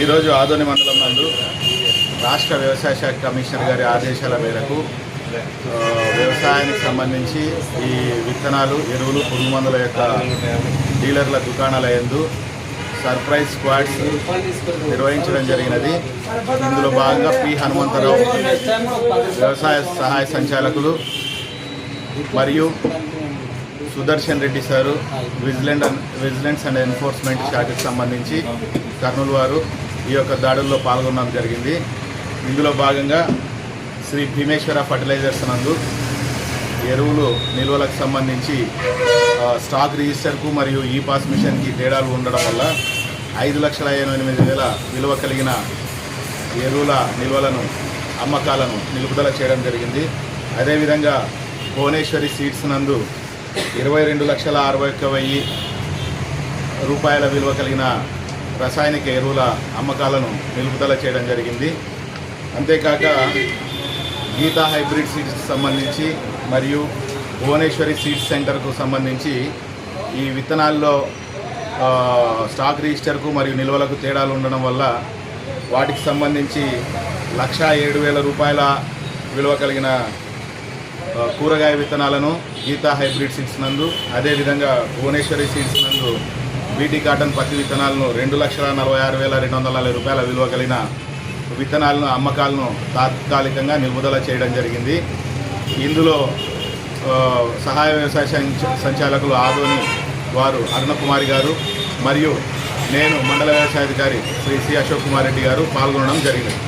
ఈరోజు ఆదోని మండలం నందు రాష్ట్ర వ్యవసాయ శాఖ కమిషనర్ గారి ఆదేశాల మేరకు వ్యవసాయానికి సంబంధించి ఈ విత్తనాలు ఎరువులు పురుగు మందుల యొక్క డీలర్ల దుకాణాల యందు సర్ప్రైజ్ స్క్వాడ్స్ నిర్వహించడం జరిగినది. ఇందులో భాగంగా పి. హనుమంతరావు వ్యవసాయ సహాయ సంచాలకులు మరియు Sudarshan Reddy sir vigilant and vigilance and enforcement శాఖకు సంబంధించి కర్నూలు వారు ఈ యొక్క దాడుల్లో పాల్గొనడం జరిగింది. ఇందులో భాగంగా శ్రీ భీమేశ్వర ఫర్టిలైజర్స్ నందు ఎరువులు నిల్వలకు సంబంధించి స్టాక్ రిజిస్టర్కు మరియు ఈ పాస్ మిషన్కి తేడాలు ఉండడం వల్ల ఐదు లక్షల ఎనిమిది వేల విలువ కలిగిన ఎరువుల నిల్వలను అమ్మకాలను నిలుపుదల చేయడం జరిగింది. అదేవిధంగా భువనేశ్వరి సీడ్స్ నందు ఇరవై రెండు లక్షల అరవై ఒక్క వెయ్యి రూపాయల విలువ కలిగిన రసాయనిక ఎరువుల అమ్మకాలను నిలుపుదల చేయడం జరిగింది. అంతేకాక గీతా హైబ్రిడ్ సీడ్స్కి సంబంధించి మరియు భువనేశ్వరి సీడ్స్ సెంటర్కు సంబంధించి ఈ విత్తనాల్లో స్టాక్ రిజిస్టర్కు మరియు నిల్వలకు తేడాలు ఉండడం వల్ల వాటికి సంబంధించి లక్షా ఏడు వేల రూపాయల విలువ కలిగిన కూరగాయ విత్తనాలను గీతా హైబ్రిడ్ సీడ్స్ నందు అదేవిధంగా భువనేశ్వరి సీడ్స్ నందు బీటీ కాటన్ పత్తి విత్తనాలను రెండు లక్షల నలభై ఆరు వేల రెండు వందల నలభై రూపాయల విలువ కలిగిన విత్తనాలను అమ్మకాలను తాత్కాలికంగా నిలుపుదల చేయడం జరిగింది. ఇందులో సహాయ వ్యవసాయ సంచాలకులు ఆదోని వారు అరుణకుమారి గారు మరియు నేను మండల వ్యవసాయాధికారి శ్రీ సి అశోక్ కుమార్ రెడ్డి గారు పాల్గొనడం జరిగింది.